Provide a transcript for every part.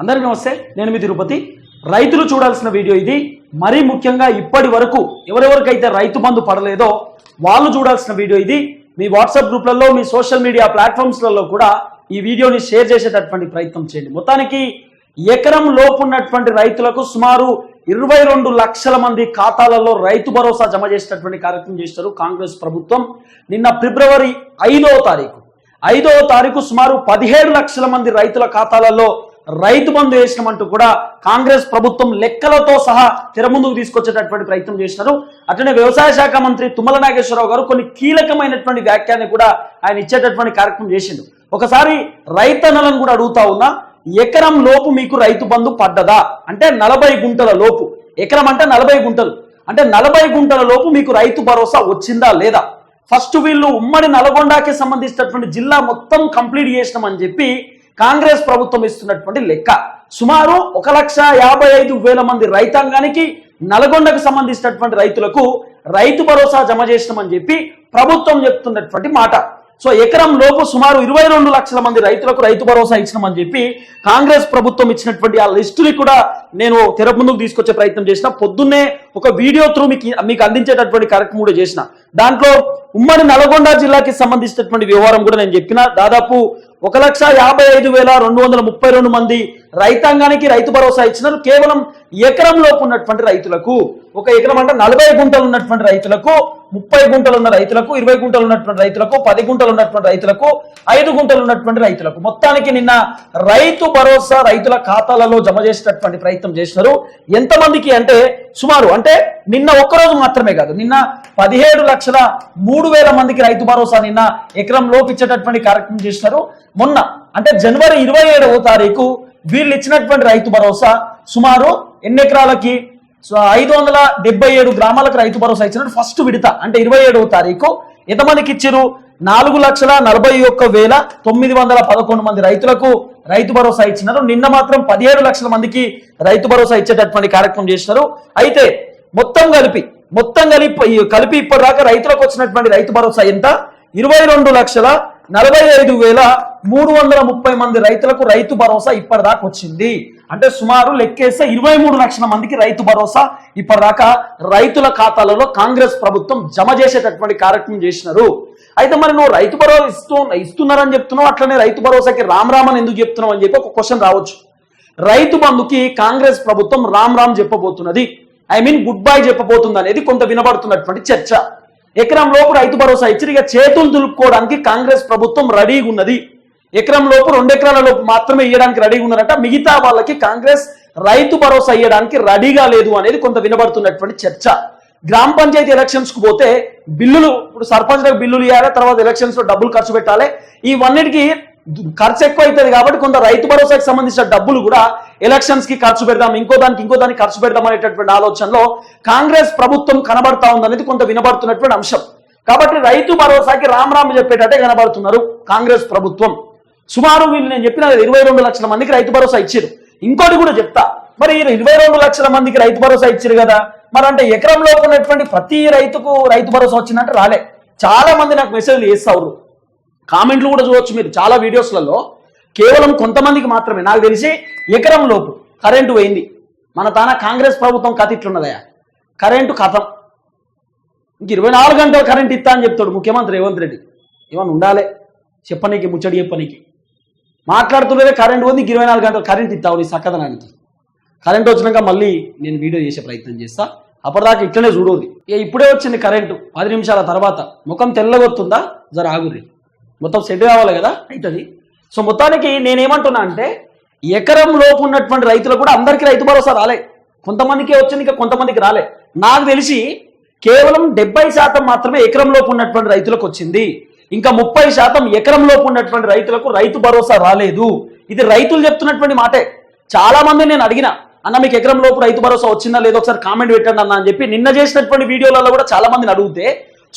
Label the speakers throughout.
Speaker 1: అందరికీ నమస్తే నేను మీ తిరుపతి. రైతులు చూడాల్సిన వీడియో ఇది. మరీ ముఖ్యంగా ఇప్పటి వరకు ఎవరెవరికైతే రైతు బంధు పడలేదో వాళ్ళు చూడాల్సిన వీడియో ఇది. మీ వాట్సాప్ గ్రూప్లలో మీ సోషల్ మీడియా ప్లాట్ఫామ్స్లలో కూడా ఈ వీడియోని షేర్ చేసేటటువంటి ప్రయత్నం చేయండి. మొత్తానికి ఎకరం లోపు ఉన్నటువంటి రైతులకు సుమారు ఇరవై రెండు లక్షల మంది ఖాతాలలో రైతు భరోసా జమ చేసేటటువంటి కార్యక్రమం చేశారు కాంగ్రెస్ ప్రభుత్వం. నిన్న ఫిబ్రవరి ఐదవ తారీఖు. ఐదవ తారీఖు సుమారు పదిహేడు లక్షల మంది రైతుల ఖాతాలలో రైతు బంధు వేసినామంటూ కూడా కాంగ్రెస్ ప్రభుత్వం లెక్కలతో సహా తెరముందుకు తీసుకొచ్చేటటువంటి ప్రయత్నం చేసినారు. అట్లనే వ్యవసాయ శాఖ మంత్రి తుమ్మల నాగేశ్వరరావు గారు కొన్ని కీలకమైనటువంటి వ్యాఖ్యాన్ని కూడా ఆయన ఇచ్చేటటువంటి కార్యక్రమం చేసిండు. ఒకసారి రైతన్నలను కూడా అడుగుతా ఉన్నా ఎకరం లోపు మీకు రైతు బంధు పడ్డదా? అంటే నలభై గుంటల లోపు. ఎకరం అంటే నలభై గుంటలు. అంటే నలభై గుంటల లోపు మీకు రైతు భరోసా వచ్చిందా లేదా? ఫస్ట్ వీళ్ళు ఉమ్మడి నల్గొండకి సంబంధించినటువంటి జిల్లా మొత్తం కంప్లీట్ చేసినామని చెప్పి కాంగ్రెస్ ప్రభుత్వం ఇస్తున్నటువంటి లెక్క. సుమారు ఒక లక్ష యాభై ఐదు వేల మంది రైతాంగానికి నల్గొండకు సంబంధించినటువంటి రైతులకు రైతు భరోసా జమ చేసినామని చెప్పి ప్రభుత్వం చెప్తున్నటువంటి మాట. సో ఎకరం లోపు సుమారు ఇరవై రెండు లక్షల మంది రైతులకు రైతు భరోసా ఇచ్చినామని చెప్పి కాంగ్రెస్ ప్రభుత్వం ఇచ్చినటువంటి ఆ లిస్టుని కూడా నేను తెర ముందుకు తీసుకొచ్చే ప్రయత్నం చేసిన. పొద్దున్నే ఒక వీడియో త్రూ మీకు మీకు అందించేటటువంటి కార్యక్రమం కూడా చేసిన. దాంట్లో ఉమ్మడి నల్గొండ జిల్లాకి సంబంధించినటువంటి వ్యవహారం కూడా నేను చెప్పిన. దాదాపు ఒక లక్ష యాభై ఐదు వేల రెండు వందల ముప్పై రెండు మంది రైతాంగానికి రైతు భరోసా ఇచ్చినారు. కేవలం ఎకరం లోపు ఉన్నటువంటి రైతులకు ఒక ఎకరం అంటే నలభై గుంటలు ఉన్నటువంటి రైతులకు ముప్పై గుంటలు ఉన్న రైతులకు ఇరవై గుంటలు ఉన్నటువంటి రైతులకు పది గుంటలు ఉన్నటువంటి రైతులకు ఐదు గుంటలు ఉన్నటువంటి రైతులకు. మొత్తానికి నిన్న రైతు భరోసా రైతుల ఖాతాలలో జమ చేసేటటువంటి ప్రయత్నం చేసినారు. ఎంతమందికి అంటే సుమారు అంటే నిన్న ఒక్కరోజు మాత్రమే కాదు నిన్న పదిహేడు లక్షల మూడు వేల మందికి రైతు భరోసా నిన్న ఎకరం లోపు ఇచ్చేటటువంటి కార్యక్రమం చేసినారు. మొన్న అంటే జనవరి ఇరవై ఏడవ తారీఖు వీళ్ళు ఇచ్చినటువంటి రైతు భరోసా సుమారు ఎన్ని ఎకరాలకి? సో ఐదు వందల డెబ్బై ఏడు గ్రామాలకు రైతు భరోసా ఇచ్చినట్టు ఫస్ట్ విడత అంటే ఇరవై ఏడవ తారీఖు. ఎంతమందికి ఇచ్చారు నాలుగు లక్షల నలభై ఒక్క వేల తొమ్మిది వందల పదకొండు మంది రైతులకు రైతు భరోసా ఇచ్చినారు. నిన్న మాత్రం పదిహేడు లక్షల మందికి రైతు భరోసా ఇచ్చేటటువంటి కార్యక్రమం చేసినారు. అయితే మొత్తం కలిపి మొత్తం కలిపి కలిపి ఇప్పటిదాకా రైతులకు వచ్చినటువంటి రైతు భరోసా ఎంత? ఇరవై రెండు లక్షల నలభై ఐదు వేల మూడు వందల ముప్పై మంది రైతులకు రైతు భరోసా ఇప్పటిదాకా వచ్చింది. అంటే సుమారు లెక్కేస్తే ఇరవై మూడు లక్షల మందికి రైతు భరోసా ఇప్పటిదాకా రైతుల ఖాతాలలో కాంగ్రెస్ ప్రభుత్వం జమ చేసేటటువంటి కార్యక్రమం చేసినారు. అయితే మరి నువ్వు రైతు భరోసా ఇస్తూ ఇస్తున్నారని చెప్తున్నావు అట్లనే రైతు భరోసాకి రామ్ రామ్ అని ఎందుకు చెప్తున్నావు అని చెప్పి ఒక క్వశ్చన్ రావచ్చు. రైతు బంధుకి కాంగ్రెస్ ప్రభుత్వం రామ్ రామ్ చెప్పబోతున్నది. ఐ మీన్ గుడ్ బై చెప్పబోతుంది అనేది కొంత వినబడుతున్నటువంటి చర్చ. ఎకరం లోపు రైతు భరోసా ఇచ్చి చేతులు దులుపుకోవడానికి కాంగ్రెస్ ప్రభుత్వం రెడీగా ఉన్నది. ఎకరం లోపు రెండు ఎకరాల లోపు మాత్రమే ఇవ్వడానికి రెడీగా ఉన్నారట. మిగతా వాళ్ళకి కాంగ్రెస్ రైతు భరోసా ఇవ్వడానికి రెడీగా లేదు అనేది కొంత వినబడుతున్నటువంటి చర్చ. గ్రామ పంచాయతీ ఎలక్షన్స్కు పోతే బిల్లులు ఇప్పుడు సర్పంచ్లకు బిల్లులు ఇవ్వాలి తర్వాత ఎలక్షన్స్లో డబ్బులు ఖర్చు పెట్టాలి. ఇవన్నిటికీ ఖర్చు ఎక్కువ అవుతుంది కాబట్టి కొంత రైతు భరోసాకి సంబంధించిన డబ్బులు కూడా ఎలక్షన్స్కి ఖర్చు పెడదాం ఇంకో దానికి ఇంకో దానికి ఖర్చు పెడదాం అనేటటువంటి ఆలోచనలో కాంగ్రెస్ ప్రభుత్వం కనబడతా ఉందనేది కొంత వినబడుతున్నటువంటి అంశం. కాబట్టి రైతు భరోసాకి రామరామ చెప్పేటట్టే కనబడుతున్నారు కాంగ్రెస్ ప్రభుత్వం. సుమారు వీళ్ళు నేను చెప్పిన ఇరవై రెండు లక్షల మందికి రైతు భరోసా ఇచ్చారు. ఇంకోటి కూడా చెప్తా. మరి ఇరవై రెండు లక్షల మందికి రైతు భరోసా ఇచ్చారు కదా మరి అంటే ఎకరంలో ఉన్నటువంటి ప్రతి రైతుకు రైతు భరోసా వచ్చిందంటే రాలే. చాలా మంది నాకు మెసేజ్లు చేస్తారు. కామెంట్లు కూడా చూడొచ్చు మీరు. చాలా వీడియోస్లలో కేవలం కొంతమందికి మాత్రమే. నాకు తెలిసి ఎకరం లోపు కరెంటు పోయింది. మన తాన కాంగ్రెస్ ప్రభుత్వం కథ ఇట్లున్నదయా కరెంటు కథం. ఇంక ఇరవై నాలుగు గంటలు కరెంట్ ఇస్తా అని చెప్తాడు ముఖ్యమంత్రి రేవంత్ రెడ్డి. ఏమన్నా ఉండాలి? చెప్పనీకి ముచ్చడి చెప్పనీకి. మాట్లాడుతుండే కరెంట్ ఉంది ఇరవై నాలుగు గంటలు కరెంట్ ఇస్తావు నీ చక్కదనానికి కరెంట్ వచ్చినాక మళ్ళీ నేను వీడియో చేసే ప్రయత్నం చేస్తా. అప్పటిదాకా ఇట్లనే చూడోది ఇప్పుడే వచ్చింది కరెంటు. పది నిమిషాల తర్వాత. ముఖం తెల్లగొత్తుందా? జర ఆగుర్రి. మొత్తం సెట్ కావాలి కదా? అవుతుంది. సో మొత్తానికి నేనేమంటున్నా అంటే ఎకరం లోపు ఉన్నటువంటి రైతులు కూడా అందరికీ రైతు భరోసా రాలే. కొంతమందికే వచ్చింది ఇంకా కొంతమందికి రాలే. నాకు తెలిసి కేవలం డెబ్బై శాతం మాత్రమే ఎకరం లోపు ఉన్నటువంటి రైతులకు వచ్చింది. ఇంకా ముప్పై శాతం ఎకరం లోపు ఉన్నటువంటి రైతులకు రైతు భరోసా రాలేదు. ఇది రైతులు చెప్తున్నటువంటి మాటే. చాలా మంది నేను అడిగిన అన్న మీకు ఎకరం లోపు రైతు భరోసా వచ్చిందా? లేదో ఒకసారి కామెంట్ పెట్టండి అన్న అని చెప్పి నిన్న చేసినటువంటి వీడియోలలో కూడా చాలా మందిని అడిగితే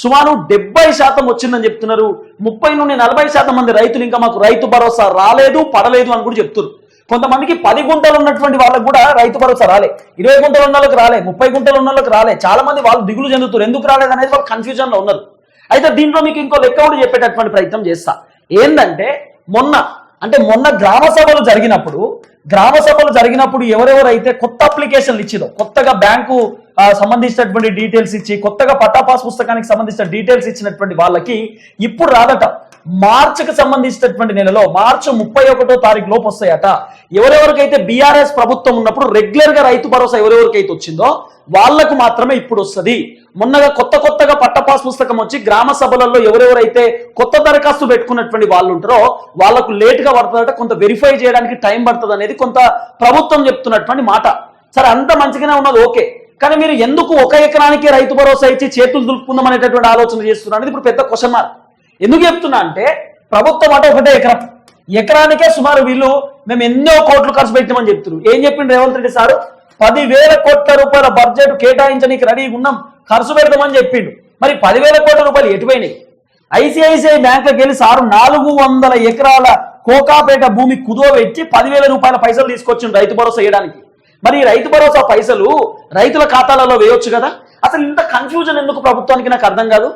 Speaker 1: సుమారు డెబ్బై శాతం వచ్చిందని చెప్తున్నారు. ముప్పై నుండి నలభై శాతం మంది రైతులు ఇంకా మాకు రైతు భరోసా రాలేదు పడలేదు అని కూడా చెప్తున్నారు. కొంతమందికి పది గుంటలు ఉన్నటువంటి వాళ్ళకి కూడా రైతు భరోసా రాలే. ఇరవై గుంటలు ఉన్న వాళ్ళకి రాలే ముప్పై గుంటలు ఉన్న వాళ్ళకి రాలే. చాలా మంది వాళ్ళు దిగులు చెందుతారు ఎందుకు రాలేదు అనేది వాళ్ళు కన్ఫ్యూజన్లో ఉన్నారు. అయితే దీంట్లో మీకు ఇంకో లెక్క కూడా చెప్పేటటువంటి ప్రయత్నం చేస్తా. ఏంటంటే మొన్న అంటే మొన్న గ్రామ సభలు జరిగినప్పుడు గ్రామ సభలు జరిగినప్పుడు ఎవరెవరైతే కొత్త అప్లికేషన్లు ఇచ్చిరో కొత్తగా బ్యాంకు సంబంధించినటువంటి డీటెయిల్స్ ఇచ్చి కొత్తగా పట్టాపాస్ పుస్తకానికి సంబంధించిన డీటెయిల్స్ ఇచ్చినటువంటి వాళ్ళకి ఇప్పుడు రాదట. మార్చికి సంబంధించినటువంటి నెలలో మార్చి ముప్పై ఒకటో తారీఖు లోపు వస్తాయట. ఎవరెవరికైతే బీఆర్ఎస్ ప్రభుత్వం ఉన్నప్పుడు రెగ్యులర్గా రైతు భరోసా ఎవరెవరికైతే వచ్చిందో వాళ్ళకు మాత్రమే ఇప్పుడు వస్తది. మొన్నగా కొత్త కొత్తగా పట్టపాస్ పుస్తకం వచ్చి గ్రామ సభలలో ఎవరెవరైతే కొత్త దరఖాస్తు పెట్టుకున్నటువంటి వాళ్ళు ఉంటారో వాళ్ళకు లేట్గా పడుతుందట కొంత వెరిఫై చేయడానికి టైం పడుతుంది అనేది కొంత ప్రభుత్వం చెప్తున్నటువంటి మాట. సరే అంత మంచిగానే ఉన్నది ఓకే. కానీ మీరు ఎందుకు ఒక ఎకరానికి రైతు భరోసా ఇచ్చి చేతులు దులుపుకుందాం అనేటటువంటి ఆలోచన చేస్తున్నారు అనేది ఇప్పుడు పెద్ద క్వశ్చన్ మార్క్ ఎందుకు చెప్తున్నా అంటే ప్రభుత్వం అంటే ఒకటే ఎకరం. ఎకరానికే సుమారు వీళ్ళు మేము ఎన్నో కోట్లు ఖర్చు పెట్టామని చెప్తున్నారు. ఏం చెప్పిండు రేవంత్ రెడ్డి సారు? పదివేల కోట్ల రూపాయల బడ్జెట్ కేటాయించడానికి రెడీ ఉన్నాం. ఖర్చు పెడదామని చెప్పిండు. మరి పదివేల కోట్ల రూపాయలు ఎటుపోయినాయి? ఐసిఐసిఐ బ్యాంకులకు వెళ్ళి సారు నాలుగు వందల ఎకరాల కోకాపేట భూమి కుదో పెట్టి పదివేల రూపాయల పైసలు తీసుకొచ్చిండు రైతు భరోసా చేయడానికి మరి రైతు భరోసా పైసలు రైతుల ఖాతాలలో వేయొచ్చు కదా? అసలు ఇంత కన్ఫ్యూజన్ ఎందుకు ప్రభుత్వానికి నాకు అర్థం కాదు?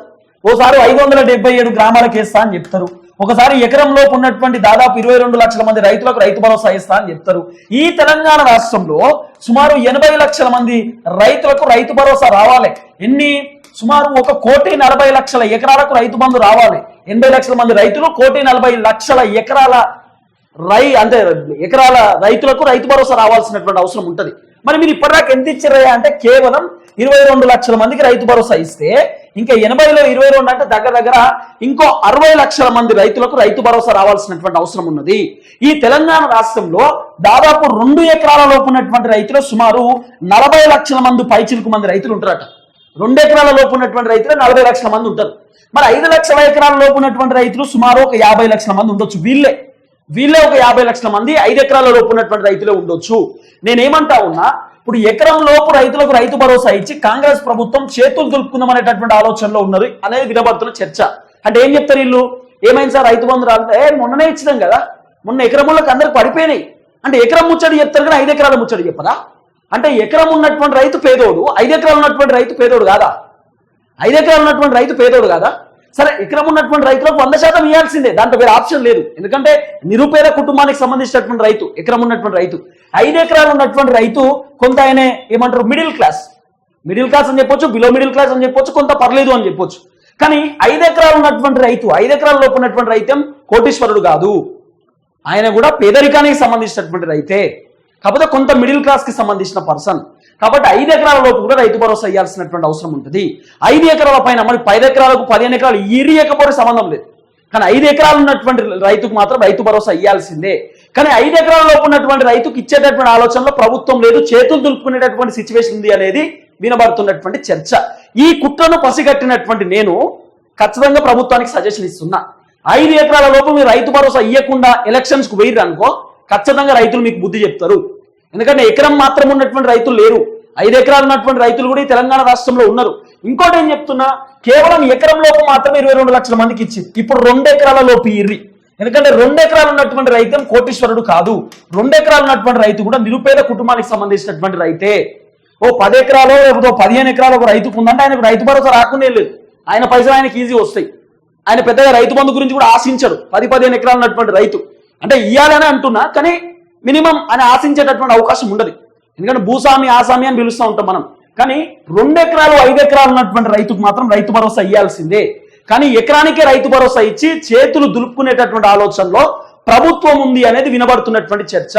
Speaker 1: ఓసారి ఐదు వందల డెబ్బై ఏడు గ్రామాలకు వేస్తా అని చెప్తారు. ఒకసారి ఎకరంలోపు ఉన్నటువంటి దాదాపు ఇరవై రెండు లక్షల మంది రైతులకు రైతు భరోసా ఇస్తా అని చెప్తారు. ఈ తెలంగాణ రాష్ట్రంలో సుమారు ఎనభై లక్షల మంది రైతులకు రైతు భరోసా రావాలి. ఎన్ని? సుమారు ఒక కోటి నలభై లక్షల ఎకరాలకు రైతు బంధు రావాలి. ఎనభై లక్షల మంది రైతులు కోటి నలభై లక్షల ఎకరాల రై అంటే ఎకరాల రైతులకు రైతు భరోసా రావాల్సినటువంటి అవసరం ఉంటది. మరి మీరు ఇప్పటిదాకా ఎంత ఇచ్చారయ్యా అంటే కేవలం ఇరవై రెండు లక్షల మందికి రైతు భరోసా ఇస్తే ఇంకా ఎనభైలో ఇరవై రెండు అంటే దగ్గర దగ్గర ఇంకో అరవై లక్షల మంది రైతులకు రైతు భరోసా రావాల్సినటువంటి అవసరం ఉన్నది. ఈ తెలంగాణ రాష్ట్రంలో దాదాపు రెండు ఎకరాల లోపు ఉన్నటువంటి రైతులు సుమారు నలభై లక్షల మంది పైచిలుకు మంది రైతులు ఉంటారట. రెండు ఎకరాల లోపు ఉన్నటువంటి రైతులు నలభై లక్షల మంది ఉంటారు. మరి ఐదు లక్షల ఎకరాల లోపు ఉన్నటువంటి రైతులు సుమారు ఒక యాభై లక్షల మంది ఉండొచ్చు వీళ్ళే. వీళ్ళే ఒక యాభై లక్షల మంది ఐదు ఎకరాల లోపు ఉన్నటువంటి రైతులే ఉండొచ్చు. నేనేమంటా ఉన్నా ఇప్పుడు ఎకరం లోపు రైతులకు రైతు భరోసా ఇచ్చి కాంగ్రెస్ ప్రభుత్వం చేతులు దులుపుకుందాం అనేటటువంటి ఆలోచనలో ఉన్నారు అనేది వినబడుతున్న చర్చ. అంటే ఏం చెప్తారు వీళ్ళు? ఏమైంది సార్ రైతు బంధు రాలే? మొన్ననే ఇచ్చినాం కదా. మొన్న ఎకరములకు అందరికి పడిపోయినాయి. అంటే ఎకరం ముచ్చడి చెప్తారు కానీ ఐదు ఎకరాల ముచ్చడి చెప్పరా? అంటే ఎకరం ఉన్నటువంటి రైతు పేదోడు ఐదు ఎకరాలు ఉన్నటువంటి రైతు పేదోడు కాదా? ఐదు ఎకరాలు ఉన్నటువంటి రైతు పేదోడు కాదా? సరే ఇక్కడ ఉన్నటువంటి రైతులకు వంద శాతం ఇవ్వాల్సిందే దాంట్లో వేరే ఆప్షన్ లేదు. ఎందుకంటే నిరుపేద కుటుంబానికి సంబంధించినటువంటి రైతు ఎకరం ఉన్నటువంటి రైతు. ఐదు ఎకరాలు ఉన్నటువంటి రైతు కొంత ఆయన ఏమంటారు మిడిల్ క్లాస్. మిడిల్ క్లాస్ అని చెప్పొచ్చు బిలో మిడిల్ క్లాస్ అని చెప్పొచ్చు కొంత పర్లేదు అని చెప్పొచ్చు. కానీ ఐదు ఎకరాలు ఉన్నటువంటి రైతు ఐదు ఎకరాల లోపు ఉన్నటువంటి రైతం కోటీశ్వరుడు కాదు. ఆయన కూడా పేదరికానికి సంబంధించినటువంటి రైతే. కాకపోతే కొంత మిడిల్ క్లాస్కి సంబంధించిన పర్సన్. కాబట్టి ఐదు ఎకరాల లోపు కూడా రైతు భరోసా ఇవ్వాల్సినటువంటి అవసరం ఉంటుంది. ఐదు ఎకరాల పైన మరి పది ఎకరాలకు పదిహేను ఎకరాలు ఇరియకపోతే సంబంధం లేదు. కానీ ఐదు ఎకరాలు ఉన్నటువంటి రైతుకు మాత్రం రైతు భరోసా ఇవ్వాల్సిందే కానీ ఐదు ఎకరాల లోపు ఉన్నటువంటి రైతుకు ఇచ్చేటటువంటి ఆలోచనలో ప్రభుత్వం లేదు చేతులు దులుపుకునేటటువంటి సిచ్యువేషన్ ఉంది అనేది వినబడుతున్నటువంటి చర్చ. ఈ కుట్రను పసిగట్టినటువంటి నేను ఖచ్చితంగా ప్రభుత్వానికి సజెషన్ ఇస్తున్నా. ఐదు ఎకరాల లోపు మీరు రైతు భరోసా ఇవ్వకుండా ఎలక్షన్స్కు వెయ్యి అనుకో ఖచ్చితంగా రైతులు మీకు బుద్ధి చెప్తారు. ఎందుకంటే ఎకరం మాత్రం ఉన్నటువంటి రైతులు లేరు. ఐదు ఎకరాలు ఉన్నటువంటి రైతులు కూడా ఈ తెలంగాణ రాష్ట్రంలో ఉన్నారు. ఇంకోటి ఏం చెప్తున్నా కేవలం ఎకరం లోపు మాత్రమే ఇరవై రెండు లక్షల మందికి ఇచ్చి ఇప్పుడు రెండు ఎకరాల లోపు ఇర్రి. ఎందుకంటే రెండు ఎకరాలు ఉన్నటువంటి రైతం కోటీశ్వరుడు కాదు. రెండు ఎకరాలు ఉన్నటువంటి రైతు కూడా నిరుపేద కుటుంబానికి సంబంధించినటువంటి రైతే. ఓ పది ఎకరాలు లేకపోతే పదిహేను ఎకరాలు ఒక రైతుకు ఉందంటే ఆయనకు రైతు భరోసా రాకుండా లేదు. ఆయన పైసలు ఆయనకి ఈజీ వస్తాయి. ఆయన పెద్దగా రైతు బంధు గురించి కూడా ఆశించడు పది పదిహేను ఎకరాలు ఉన్నటువంటి రైతు. అంటే ఇయ్యాలని అంటున్నా కానీ మినిమం అని ఆశించేటటువంటి అవకాశం ఉండదు. ఎందుకంటే భూస్వామి ఆసామి అని పిలుస్తూ ఉంటాం మనం. కానీ రెండు ఎకరాలు ఐదు ఎకరాలు ఉన్నటువంటి రైతుకు మాత్రం రైతు భరోసా ఇవ్వాల్సిందే కానీ ఎకరానికే రైతు భరోసా ఇచ్చి చేతులు దులుపుకునేటటువంటి ఆలోచనలో ప్రభుత్వం ఉంది అనేది వినబడుతున్నటువంటి చర్చ.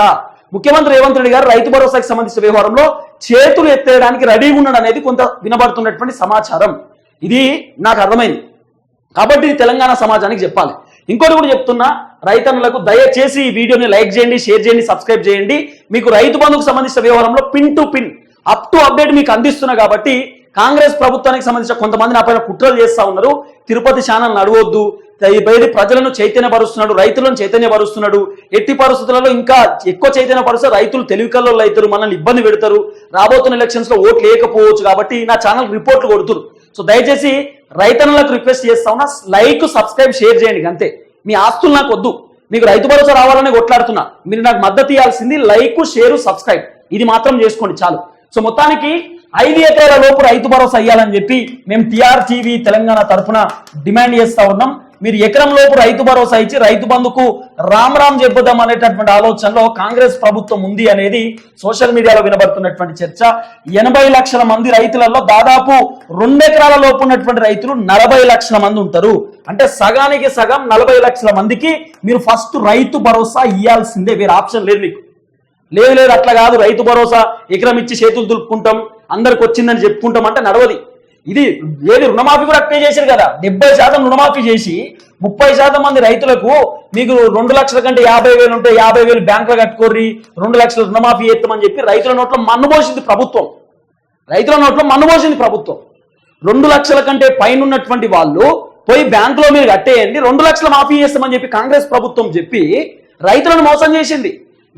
Speaker 1: ముఖ్యమంత్రి రేవంత్ రెడ్డి గారు రైతు భరోసాకి సంబంధించిన వ్యవహారంలో చేతులు ఎత్తేయడానికి రెడీగా ఉన్నాడు అనేది కొంత వినబడుతున్నటువంటి సమాచారం. ఇది నాకు అర్థమైంది. కాబట్టి ఇది తెలంగాణ సమాజానికి చెప్పాలి. ఇంకోటి కూడా చెప్తున్నా రైతన్నులకు దయచేసి ఈ వీడియోని లైక్ చేయండి షేర్ చేయండి సబ్స్క్రైబ్ చేయండి. మీకు రైతు బంధుకు సంబంధించిన వ్యవహారంలో pin to pin up to update మీకు అందిస్తున్నా కాబట్టి కాంగ్రెస్ ప్రభుత్వానికి సంబంధించిన కొంతమంది నా పైన కుట్రలు చేస్తా ఉన్నారు. తిరుపతి ఛానల్ నడవద్దు. బయట ప్రజలను చైతన్యపరుస్తున్నాడు రైతులను చైతన్యపరుస్తున్నాడు. ఎట్టి పరిస్థితులలో ఇంకా ఎక్కువ చైతన్యపరుస్తే రైతులు తెలివికల్లో అవుతారు మనల్ని ఇబ్బంది పెడతారు. రాబోతున్న ఎలక్షన్స్లో ఓట్లు లేకపోవచ్చు కాబట్టి నా ఛానల్ రిపోర్ట్లు కొడుతురు. సో దయచేసి రైతన్నులకు రిక్వెస్ట్ చేస్తా ఉన్నా లైక్ సబ్స్క్రైబ్ షేర్ చేయండి అంతే. మీ ఆస్తులు నాకు వద్దు. మీకు రైతు భరోసా రావాలని కొట్లాడుతున్నా. మీరు నాకు మద్దతు ఇవ్వాల్సింది లైక్ షేర్ సబ్స్క్రైబ్. ఇది మాత్రం చేసుకోండి చాలు. సో మొత్తానికి ఐదు ఎకరాల లోపు రైతు భరోసా ఇవ్వాలని చెప్పి మేము టీఆర్ టీవీ తెలంగాణ తరఫున డిమాండ్ చేస్తా ఉన్నాం. మీరు ఎకరం లోపు రైతు భరోసా ఇచ్చి రైతు బంధుకు రామ్ రామ్ చెప్పుదాం అనేటటువంటి ఆలోచనలో కాంగ్రెస్ ప్రభుత్వం ఉంది అనేది సోషల్ మీడియాలో వినబడుతున్నటువంటి చర్చ. ఎనభై లక్షల మంది రైతులలో దాదాపు రెండు ఎకరాల లోపు ఉన్నటువంటి రైతులు నలభై లక్షల మంది ఉంటారు. అంటే సగానికి సగం నలభై లక్షల మందికి మీరు ఫస్ట్ రైతు భరోసా ఇవ్వాల్సిందే వేరే ఆప్షన్ లేదు మీకు. లేదు లేదు అట్లా కాదు. రైతు భరోసా ఎకరం ఇచ్చి చేతులు దులుపుకుంటాం. అందరికి వచ్చిందని చెప్పుకుంటాం అంటే నడవది. ఇది ఏది రుణమాఫీ కూడా అట్లే చేశారు కదా. డెబ్బై శాతం రుణమాఫీ చేసి ముప్పై శాతం మంది రైతులకు మీకు రెండు లక్షల కంటే యాభై వేలు ఉంటే యాభై వేలు బ్యాంకులో కట్టుకోర్రి రెండు లక్షల రుణమాఫీ చేస్తామని చెప్పి రైతుల నోట్లో మన్నుబోసింది ప్రభుత్వం. రైతుల నోట్లో మన్నుబోసింది ప్రభుత్వం. రెండు లక్షల కంటే పైన ఉన్నటువంటి వాళ్ళు పోయి బ్యాంకులో మీరు కట్టేయండి రెండు లక్షల మాఫీ చేస్తామని చెప్పి కాంగ్రెస్ ప్రభుత్వం చెప్పి రైతులను మోసం చేసింది.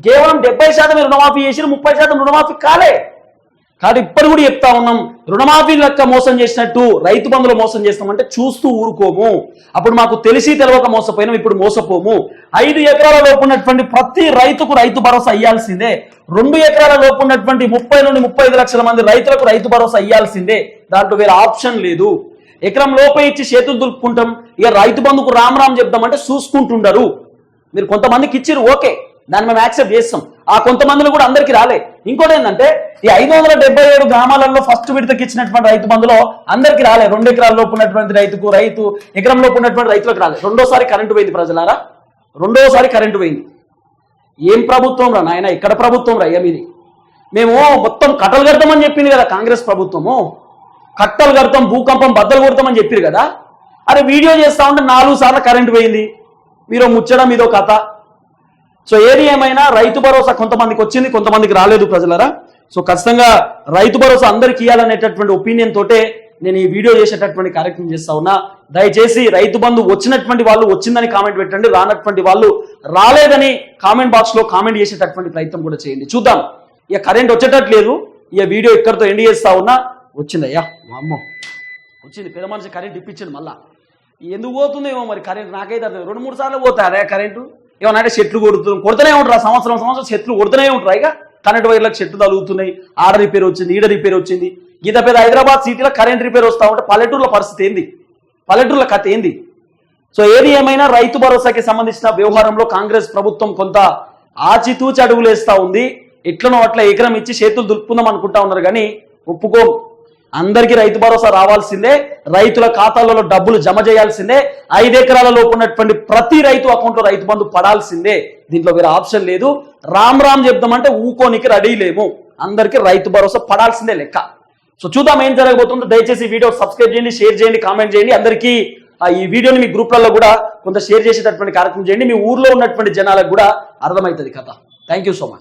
Speaker 1: కేవలం డెబ్బై శాతం రుణమాఫీ చేసి ముప్పై శాతం రుణమాఫీ కాలే. కాదు ఇప్పుడు కూడా చెప్తా ఉన్నాం రుణమాఫీ లెక్క మోసం చేసినట్టు రైతు బంధువులు మోసం చేస్తామంటే చూస్తూ ఊరుకోము. అప్పుడు మాకు తెలిసి తెలవక మోసపోయినాం ఇప్పుడు మోసపోము. ఐదు ఎకరాల లోపు ఉన్నటువంటి ప్రతి రైతుకు రైతు భరోసా అయ్యాల్సిందే రెండు ఎకరాల లోపు ఉన్నటువంటి ముప్పై నుండి ముప్పై ఐదు లక్షల మంది రైతులకు రైతు భరోసా అయ్యాల్సిందే దాంట్లో వేరే ఆప్షన్ లేదు. ఎకరం లోపే ఇచ్చి చేతులు దులుపుకుంటాం ఇక రైతు బంధుకు రామ్ రామ్ చెప్దామంటే చూసుకుంటుండరు. మీరు కొంతమందికి ఇచ్చిరు ఓకే. దాన్ని మేము యాక్సెప్ట్ చేస్తాం. ఆ కొంతమందిని కూడా అందరికి రాలే. ఇంకోటి ఏంటంటే ఈ ఐదు వందల డెబ్బై ఏడు గ్రామాలలో ఫస్ట్ విడతకి ఇచ్చినటువంటి రైతు బంధులో అందరికి రాలే. రెండు ఎకరాల లోపు ఉన్నటువంటి రైతుకు రైతు ఎకరం ఉన్నటువంటి రైతులకు రాలే. రెండోసారి కరెంటు పోయింది ప్రజలారా? రెండోసారి కరెంటు పోయింది. ఏం ప్రభుత్వం రా నాయన? ఇక్కడ ప్రభుత్వం రా మీది? మేము మొత్తం కట్టలు కడతామని చెప్పింది కదా కాంగ్రెస్ ప్రభుత్వము. కట్టలు కడతాం భూకంపం బద్దలు కొడతామని చెప్పారు కదా. అరే వీడియో చేస్తా ఉంటే నాలుగు సార్లు కరెంటు పోయింది. మీరు ముచ్చడం ఇదో కథ. సో ఏది ఏమైనా రైతు భరోసా కొంతమందికి వచ్చింది కొంతమందికి రాలేదు ప్రజలరా. సో ఖచ్చితంగా రైతు భరోసా అందరికి ఇవ్వాలనేటటువంటి ఒపీనియన్ తోటే నేను ఈ వీడియో చేసేటటువంటి కార్యక్రమం చేస్తా ఉన్నా. దయచేసి రైతు బంధు వచ్చినటువంటి వాళ్ళు వచ్చిందని కామెంట్ పెట్టండి రానటువంటి వాళ్ళు రాలేదని కామెంట్ బాక్స్లో కామెంట్ చేసేటటువంటి ప్రయత్నం కూడా చేయండి. చూద్దాం. ఇక కరెంట్ వచ్చేటట్లేదు. ఇక వీడియో ఇక్కడితో ఎండ్ చేస్తా ఉన్నా. వచ్చిందయ్యా అమ్మో వచ్చింది. పెద్ద మనిషి కరెంట్ ఇప్పించింది మళ్ళా. ఎందుకు పోతుందేమో మరి కరెంట్ నాకైతే రెండు మూడు సార్లు పోతారే కరెంటు ఏమన్నా చెట్లు కొడుతున్నాం కొడుతూనే ఉంటారు సంవత్సరం సంవత్సరం చెట్లు కొడుతూనే ఉంటారు. ఇక కరెంట్ వైర్లకు చెట్లు తగులుతున్నాయి ఆడ రిపేర్ వచ్చింది ఈడ రిపేర్ వచ్చింది. గీత పెద్ద హైదరాబాద్ సిటీలో కరెంట్ రిపేర్ వస్తా ఉంటే పల్లెటూరుల పరిస్థితి ఏంది? పల్లెటూరుల కథ ఏంది? సో ఏది ఏమైనా రైతు భరోసాకి సంబంధించిన వ్యవహారంలో కాంగ్రెస్ ప్రభుత్వం కొంత ఆచితూచి అడుగులేస్తా ఉంది. ఎట్లనో అట్లా ఎకరం ఇచ్చి చేతులు దులుపుకుందాం అనుకుంటా ఉన్నారు. కానీ ఒప్పుకో. అందరికీ రైతు భరోసా రావాల్సిందే. రైతుల ఖాతాలలో డబ్బులు జమ చేయాల్సిందే. ఐదు ఎకరాల లోపు ఉన్నటువంటి ప్రతి రైతు అకౌంట్లో రైతు బంధు పడాల్సిందే. దీంట్లో వేరే ఆప్షన్ లేదు. రామ్ రామ్ చెప్దామంటే ఊకోనికి రెడీ లేము. అందరికీ రైతు భరోసా పడాల్సిందే లెక్క. సో చూద్దాం ఏం జరగబోతుందో. దయచేసి వీడియో సబ్స్క్రైబ్ చేయండి షేర్ చేయండి కామెంట్ చేయండి. అందరికీ ఆ, ఈ వీడియోని మీ గ్రూప్లలో కూడా కొంత షేర్ చేసేటటువంటి కార్యక్రమం చేయండి. మీ ఊర్లో ఉన్నటువంటి జనాలకు కూడా అర్థమవుతుంది కథ. Thank you so much